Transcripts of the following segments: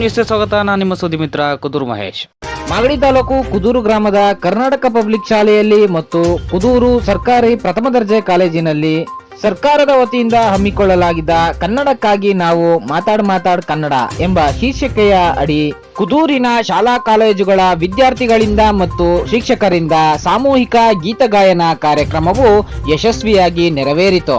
ನ್ಯೂಸ್ಗೆ ಸ್ವಾಗತ. ನಾನು ನಿಮ್ಮ ಸುದ್ದಿ ಮಿತ್ರ ಕುದೂರು ಮಹೇಶ್. ಮಾಗಡಿ ತಾಲೂಕು ಕುದೂರು ಗ್ರಾಮದ ಕರ್ನಾಟಕ ಪಬ್ಲಿಕ್ ಶಾಲೆಯಲ್ಲಿ ಮತ್ತು ಕುದೂರು ಸರ್ಕಾರಿ ಪ್ರಥಮ ದರ್ಜೆ ಕಾಲೇಜಿನಲ್ಲಿ ಸರ್ಕಾರದ ವತಿಯಿಂದ ಹಮ್ಮಿಕೊಳ್ಳಲಾಗಿದ್ದ ಕನ್ನಡಕ್ಕಾಗಿ ನಾವು ಮಾತಾಡ್ ಮಾತಾಡ್ ಕನ್ನಡ ಎಂಬ ಶೀರ್ಷಿಕೆಯ ಅಡಿ ಕುದೂರಿನ ಶಾಲಾ ಕಾಲೇಜುಗಳ ವಿದ್ಯಾರ್ಥಿಗಳಿಂದ ಮತ್ತು ಶಿಕ್ಷಕರಿಂದ ಸಾಮೂಹಿಕ ಗೀತಗಾಯನ ಕಾರ್ಯಕ್ರಮವು ಯಶಸ್ವಿಯಾಗಿ ನೆರವೇರಿತು.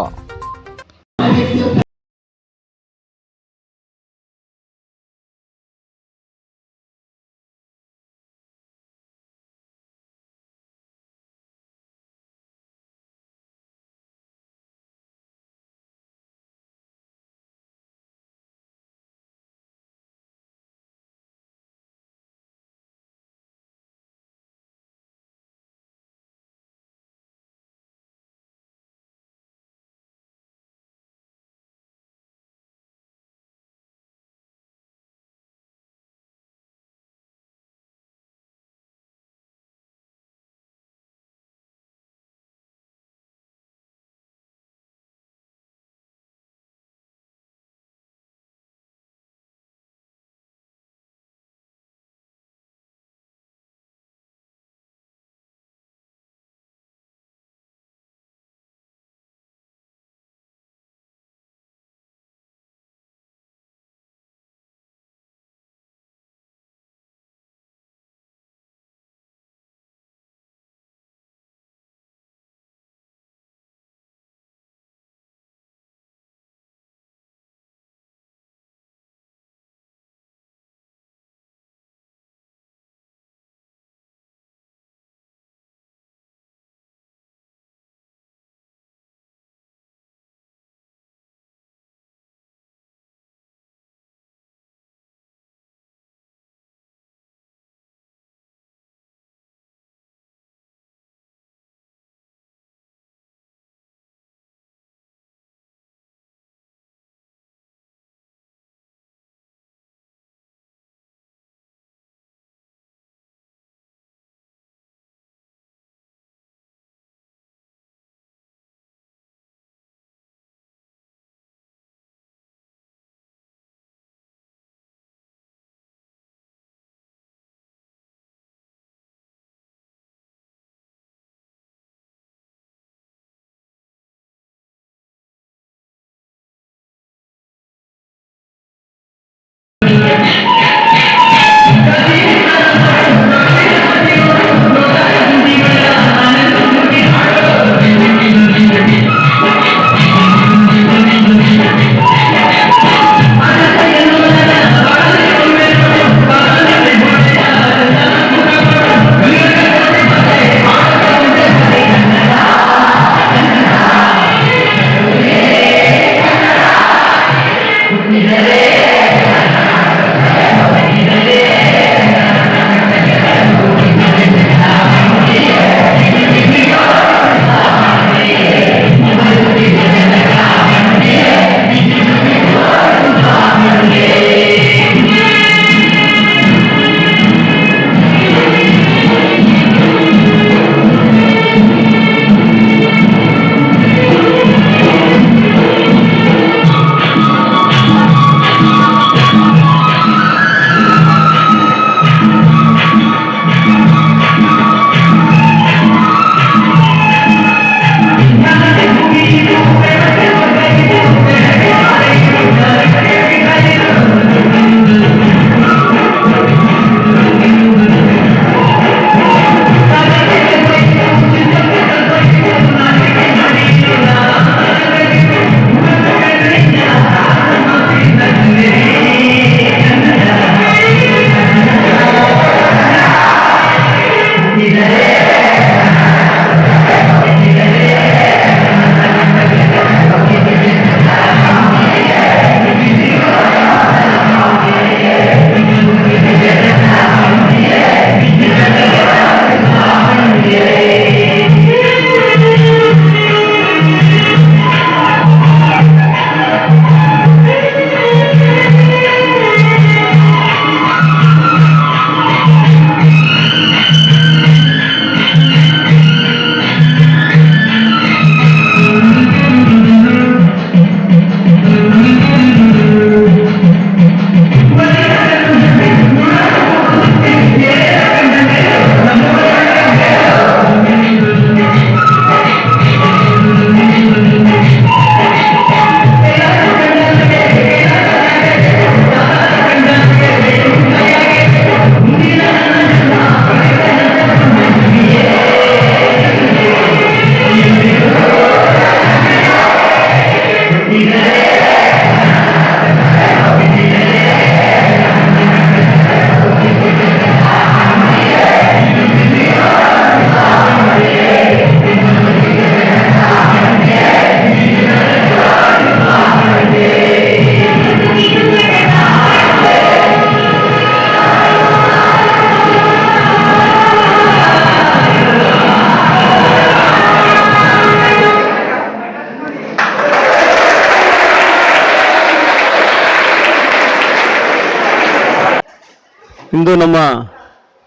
ಇಂದು ನಮ್ಮ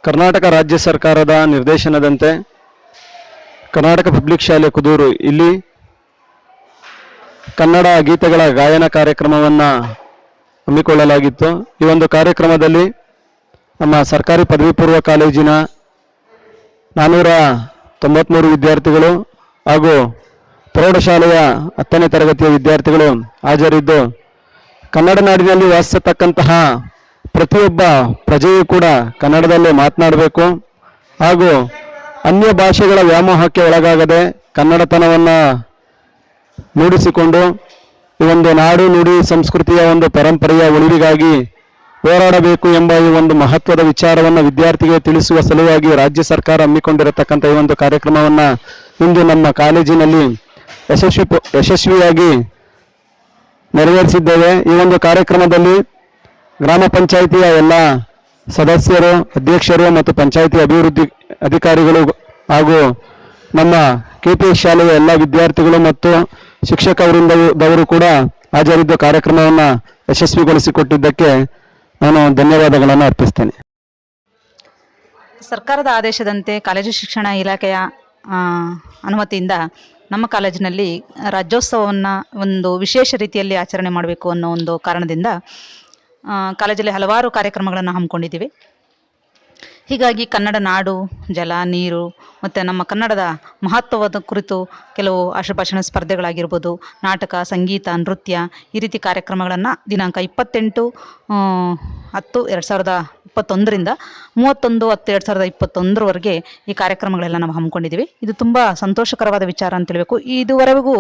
ಕರ್ನಾಟಕ ರಾಜ್ಯ ಸರ್ಕಾರದ ನಿರ್ದೇಶನದಂತೆ ಕರ್ನಾಟಕ ಪಬ್ಲಿಕ್ ಶಾಲೆ ಕುದೂರು ಇಲ್ಲಿ ಕನ್ನಡ ಗೀತೆಗಳ ಗಾಯನ ಕಾರ್ಯಕ್ರಮವನ್ನು ಹಮ್ಮಿಕೊಳ್ಳಲಾಗಿತ್ತು. ಈ ಒಂದು ಕಾರ್ಯಕ್ರಮದಲ್ಲಿ ನಮ್ಮ ಸರ್ಕಾರಿ ಪದವಿ ಪೂರ್ವ ಕಾಲೇಜಿನ ನಾನ್ನೂರ ತೊಂಬತ್ಮೂರು ವಿದ್ಯಾರ್ಥಿಗಳು ಹಾಗೂ ಪ್ರೌಢಶಾಲೆಯ ಹತ್ತನೇ ತರಗತಿಯ ವಿದ್ಯಾರ್ಥಿಗಳು ಹಾಜರಿದ್ದು ಕನ್ನಡ ನಾಡಿನಲ್ಲಿ ವಾಸಿಸತಕ್ಕಂತಹ ಪ್ರತಿಯೊಬ್ಬ ಪ್ರಜೆಯೂ ಕೂಡ ಕನ್ನಡದಲ್ಲೇ ಮಾತನಾಡಬೇಕು. ಹಾಗೂ ಅನ್ಯ ಭಾಷೆಗಳ ವ್ಯಾಮೋಹಕ್ಕೆ ಒಳಗಾಗದೆ ಕನ್ನಡತನವನ್ನು ಮೂಡಿಸಿಕೊಂಡು ಈ ಒಂದು ನಾಡು ನುಡಿ ಸಂಸ್ಕೃತಿಯ ಒಂದು ಪರಂಪರೆಯ ಉಳಿವಿಗಾಗಿ ಹೋರಾಡಬೇಕು ಎಂಬ ಈ ಒಂದು ಮಹತ್ವದ ವಿಚಾರವನ್ನು ವಿದ್ಯಾರ್ಥಿಗೆ ತಿಳಿಸುವ ಸಲುವಾಗಿ ರಾಜ್ಯ ಸರ್ಕಾರ ಹಮ್ಮಿಕೊಂಡಿರತಕ್ಕಂಥ ಈ ಒಂದು ಕಾರ್ಯಕ್ರಮವನ್ನು ಇಂದು ನಮ್ಮ ಕಾಲೇಜಿನಲ್ಲಿ ಯಶಸ್ವಿ ಯಶಸ್ವಿಯಾಗಿ ನೆರವೇರಿಸಿದ್ದೇವೆ. ಈ ಒಂದು ಕಾರ್ಯಕ್ರಮದಲ್ಲಿ ಗ್ರಾಮ ಪಂಚಾಯಿತಿಯ ಎಲ್ಲ ಸದಸ್ಯರು, ಅಧ್ಯಕ್ಷರು ಮತ್ತು ಪಂಚಾಯಿತಿ ಅಭಿವೃದ್ಧಿ ಅಧಿಕಾರಿಗಳು ಹಾಗೂ ನಮ್ಮ ಕೆಪಿಎಸ್ ಶಾಲೆಯ ಎಲ್ಲ ವಿದ್ಯಾರ್ಥಿಗಳು ಮತ್ತು ಶಿಕ್ಷಕ ವೃಂದದವರು ಕೂಡ ಹಾಜರಿದ್ದ ಕಾರ್ಯಕ್ರಮವನ್ನು ಯಶಸ್ವಿಗೊಳಿಸಿಕೊಟ್ಟಿದ್ದಕ್ಕೆ ನಾನು ಧನ್ಯವಾದಗಳನ್ನು ಅರ್ಪಿಸ್ತೇನೆ. ಸರ್ಕಾರದ ಆದೇಶದಂತೆ ಕಾಲೇಜು ಶಿಕ್ಷಣ ಇಲಾಖೆಯ ಅನುಮತಿಯಿಂದ ನಮ್ಮ ಕಾಲೇಜಿನಲ್ಲಿ ರಾಜ್ಯೋತ್ಸವವನ್ನು ಒಂದು ವಿಶೇಷ ರೀತಿಯಲ್ಲಿ ಆಚರಣೆ ಮಾಡಬೇಕು ಅನ್ನೋ ಒಂದು ಕಾರಣದಿಂದ ಕಾಲೇಜಲ್ಲಿ ಹಲವಾರು ಕಾರ್ಯಕ್ರಮಗಳನ್ನು ಹಮ್ಮಿಕೊಂಡಿದ್ದೀವಿ. ಹೀಗಾಗಿ ಕನ್ನಡ ನಾಡು, ಜಲ, ನೀರು ಮತ್ತು ನಮ್ಮ ಕನ್ನಡದ ಮಹತ್ವದ ಕುರಿತು ಕೆಲವು ಆಶುಭಾಷಣ ಸ್ಪರ್ಧೆಗಳಾಗಿರ್ಬೋದು, ನಾಟಕ, ಸಂಗೀತ, ನೃತ್ಯ ಈ ರೀತಿ ಕಾರ್ಯಕ್ರಮಗಳನ್ನು ದಿನಾಂಕ ಇಪ್ಪತ್ತೆಂಟು ಹತ್ತು, ಎರಡು ಸಾವಿರದ ಇಪ್ಪತ್ತೊಂದರಿಂದ ಮೂವತ್ತೊಂದು ಹತ್ತು ಎರಡು ಸಾವಿರದ ಇಪ್ಪತ್ತೊಂದರವರೆಗೆ ಈ ಕಾರ್ಯಕ್ರಮಗಳೆಲ್ಲ ನಾವು ಹಮ್ಮಿಕೊಂಡಿದ್ದೀವಿ. ಇದು ತುಂಬ ಸಂತೋಷಕರವಾದ ವಿಚಾರ ಅಂತ ಹೇಳಬೇಕು. ಇದುವರೆಗೂ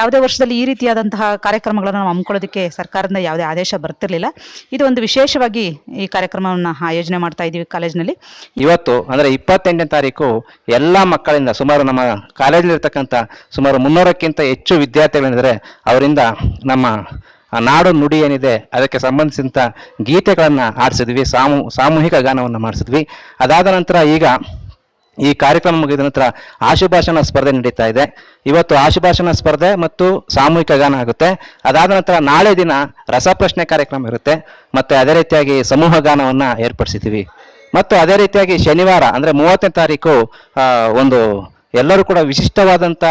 ಯಾವುದೇ ವರ್ಷದಲ್ಲಿ ಈ ರೀತಿಯಾದಂತಹ ಕಾರ್ಯಕ್ರಮಗಳನ್ನು ನಾವು ಹಮ್ಮಿಕೊಳ್ಳೋದಕ್ಕೆ ಸರ್ಕಾರದಿಂದ ಯಾವುದೇ ಆದೇಶ ಬರ್ತಿರಲಿಲ್ಲ. ಇದು ಒಂದು ವಿಶೇಷವಾಗಿ ಈ ಕಾರ್ಯಕ್ರಮವನ್ನು ಆಯೋಜನೆ ಮಾಡ್ತಾ ಇದ್ದೀವಿ ಕಾಲೇಜಿನಲ್ಲಿ. ಇವತ್ತು ಅಂದರೆ ಇಪ್ಪತ್ತೆಂಟನೇ ತಾರೀಕು ಎಲ್ಲ ಮಕ್ಕಳಿಂದ ಸುಮಾರು ನಮ್ಮ ಕಾಲೇಜಲ್ಲಿರ್ತಕ್ಕಂಥ ಸುಮಾರು ಮುನ್ನೂರಕ್ಕಿಂತ ಹೆಚ್ಚು ವಿದ್ಯಾರ್ಥಿಗಳಿದ್ದಾರೆ. ಅವರಿಂದ ನಮ್ಮ ಆ ನಾಡು ನುಡಿ ಏನಿದೆ, ಅದಕ್ಕೆ ಸಂಬಂಧಿಸಿದಂಥ ಗೀತೆಗಳನ್ನು ಆಡಿಸಿದ್ವಿ ಸಾಮೂ, ಸಾಮೂಹಿಕ ಗಾನವನ್ನು ಮಾಡಿಸಿದ್ವಿ. ಅದಾದ ನಂತರ ಈಗ ಈ ಕಾರ್ಯಕ್ರಮ ಮುಗಿದ ನಂತರ ಆಶುಭಾಷಣ ಸ್ಪರ್ಧೆ ನಡೀತಾ ಇದೆ. ಇವತ್ತು ಆಶುಭಾಷಣ ಸ್ಪರ್ಧೆ ಮತ್ತು ಸಾಮೂಹಿಕ ಗಾನ ಆಗುತ್ತೆ. ಅದಾದ ನಂತರ ನಾಳೆ ದಿನ ರಸಪ್ರಶ್ನೆ ಕಾರ್ಯಕ್ರಮ ಇರುತ್ತೆ. ಮತ್ತೆ ಅದೇ ರೀತಿಯಾಗಿ ಸಮೂಹ ಗಾನವನ್ನ ಏರ್ಪಡಿಸಿದ್ದೀವಿ. ಮತ್ತು ಅದೇ ರೀತಿಯಾಗಿ ಶನಿವಾರ ಅಂದ್ರೆ ಮೂವತ್ತನೇ ತಾರೀಕು ಒಂದು ಎಲ್ಲರೂ ಕೂಡ ವಿಶಿಷ್ಟವಾದಂಥ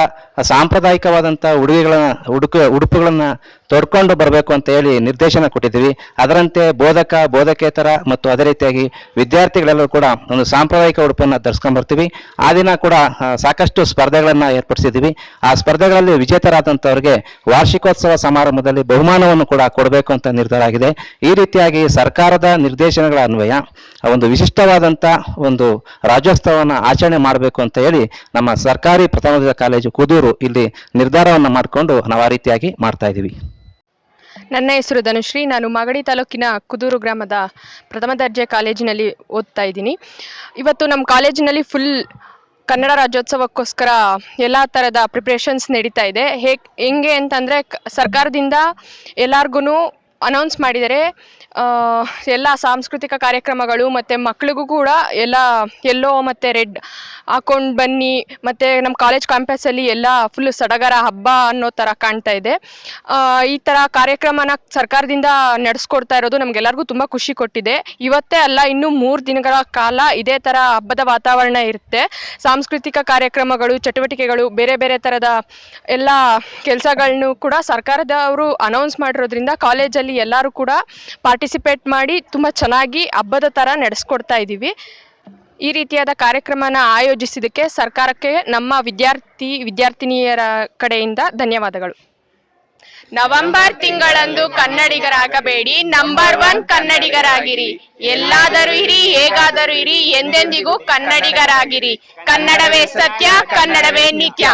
ಸಾಂಪ್ರದಾಯಿಕವಾದಂಥ ಉಡುಗೆಗಳನ್ನ ಉಡುಕು ಉಡುಪುಗಳನ್ನ ತೊಡ್ಕೊಂಡು ಬರಬೇಕು ಅಂತ ಹೇಳಿ ನಿರ್ದೇಶನ ಕೊಟ್ಟಿದ್ದೀವಿ. ಅದರಂತೆ ಬೋಧಕ, ಬೋಧಕೇತರ ಮತ್ತು ಅದೇ ರೀತಿಯಾಗಿ ವಿದ್ಯಾರ್ಥಿಗಳೆಲ್ಲರೂ ಕೂಡ ಒಂದು ಸಾಂಪ್ರದಾಯಿಕ ಉಡುಪನ್ನು ಧರಿಸ್ಕೊಂಡು ಬರ್ತೀವಿ. ಆ ದಿನ ಕೂಡ ಸಾಕಷ್ಟು ಸ್ಪರ್ಧೆಗಳನ್ನು ಏರ್ಪಡಿಸಿದ್ದೀವಿ. ಆ ಸ್ಪರ್ಧೆಗಳಲ್ಲಿ ವಿಜೇತರಾದಂಥವ್ರಿಗೆ ವಾರ್ಷಿಕೋತ್ಸವ ಸಮಾರಂಭದಲ್ಲಿ ಬಹುಮಾನವನ್ನು ಕೂಡ ಕೊಡಬೇಕು ಅಂತ ನಿರ್ಧಾರ ಆಗಿದೆ. ಈ ರೀತಿಯಾಗಿ ಸರ್ಕಾರದ ನಿರ್ದೇಶನಗಳ ಅನ್ವಯ ಒಂದು ವಿಶಿಷ್ಟವಾದಂಥ ಒಂದು ರಾಜ್ಯೋತ್ಸವವನ್ನು ಆಚರಣೆ ಮಾಡಬೇಕು ಅಂತ ಹೇಳಿ ನಮ್ಮ ಸರ್ಕಾರಿ ಪ್ರಥಮ ಕಾಲೇಜು ಕುದೂರು ಇಲ್ಲಿ ನಿರ್ಧಾರವನ್ನು ಮಾಡಿಕೊಂಡು ನಾವು ಆ ರೀತಿಯಾಗಿ ಮಾಡ್ತಾ ಇದ್ದೀವಿ. ನನ್ನ ಹೆಸರು ಧನುಶ್ರೀ. ನಾನು ಮಾಗಡಿ ತಾಲೂಕಿನ ಕುದೂರು ಗ್ರಾಮದ ಪ್ರಥಮ ದರ್ಜೆ ಕಾಲೇಜಿನಲ್ಲಿ ಓದ್ತಾ ಇದ್ದೀನಿ. ಇವತ್ತು ನಮ್ಮ ಕಾಲೇಜಿನಲ್ಲಿ ಫುಲ್ ಕನ್ನಡ ರಾಜ್ಯೋತ್ಸವಕ್ಕೋಸ್ಕರ ಎಲ್ಲ ಥರದ ಪ್ರಿಪ್ರೇಷನ್ಸ್ ನಡೀತಾ ಇದೆ. ಹೇಗೆ, ಹೆಂಗೆ ಅಂತಂದರೆ ಸರ್ಕಾರದಿಂದ ಎಲ್ಲಾರ್ಗು ಅನೌನ್ಸ್ ಮಾಡಿದರೆ ಎಲ್ಲ ಸಾಂಸ್ಕೃತಿಕ ಕಾರ್ಯಕ್ರಮಗಳು ಮತ್ತು ಮಕ್ಳಿಗೂ ಕೂಡ ಎಲ್ಲ ಎಲ್ಲೋ ಮತ್ತು ರೆಡ್ ಹಾಕೊಂಡು ಬನ್ನಿ, ಮತ್ತು ನಮ್ಮ ಕಾಲೇಜ್ ಕ್ಯಾಂಪಸಲ್ಲಿ ಎಲ್ಲ ಫುಲ್ ಸಡಗರ ಹಬ್ಬ ಅನ್ನೋ ಥರ ಕಾಣ್ತಾ ಇದೆ. ಈ ಥರ ಕಾರ್ಯಕ್ರಮನ ಸರ್ಕಾರದಿಂದ ನಡೆಸ್ಕೊಡ್ತಾ ಇರೋದು ನಮಗೆಲ್ಲರಿಗೂ ತುಂಬ ಖುಷಿ ಕೊಟ್ಟಿದೆ. ಇವತ್ತೇ ಅಲ್ಲ, ಇನ್ನೂ ಮೂರು ದಿನಗಳ ಕಾಲ ಇದೇ ಥರ ಹಬ್ಬದ ವಾತಾವರಣ ಇರುತ್ತೆ. ಸಾಂಸ್ಕೃತಿಕ ಕಾರ್ಯಕ್ರಮಗಳು, ಚಟುವಟಿಕೆಗಳು, ಬೇರೆ ಬೇರೆ ಥರದ ಎಲ್ಲ ಕೆಲಸಗಳನ್ನು ಕೂಡ ಸರ್ಕಾರದವರು ಅನೌನ್ಸ್ ಮಾಡಿರೋದ್ರಿಂದ ಕಾಲೇಜಲ್ಲಿ ಎಲ್ಲರೂ ಕೂಡ ಪಾರ್ಟಿಸಿಪೇಟ್ ಮಾಡಿ ತುಂಬ ಚೆನ್ನಾಗಿ ಹಬ್ಬದ ಥರ ನಡೆಸ್ಕೊಡ್ತಾ ಇದ್ದೀವಿ ಈ ರೀತಿಯಾದ ಕಾರ್ಯಕ್ರಮನ ಆಯೋಜಿಸಿದ್ದಕ್ಕೆ ಸರ್ಕಾರಕ್ಕೆ ನಮ್ಮ ವಿದ್ಯಾರ್ಥಿ, ವಿದ್ಯಾರ್ಥಿನಿಯರ ಕಡೆಯಿಂದ ಧನ್ಯವಾದಗಳು. ನವೆಂಬರ್ ತಿಂಗಳಂದು ಕನ್ನಡಿಗರಾಗಬೇಡಿ. ನಂಬರ್ ಒನ್ ಕನ್ನಡಿಗರಾಗಿರಿ. ಎಲ್ಲಾದರೂ ಇರಿ, ಹೇಗಾದರೂ ಇರಿ, ಎಂದೆಂದಿಗೂ ಕನ್ನಡಿಗರಾಗಿರಿ. ಕನ್ನಡವೇ ಸತ್ಯ, ಕನ್ನಡವೇ ನಿತ್ಯ.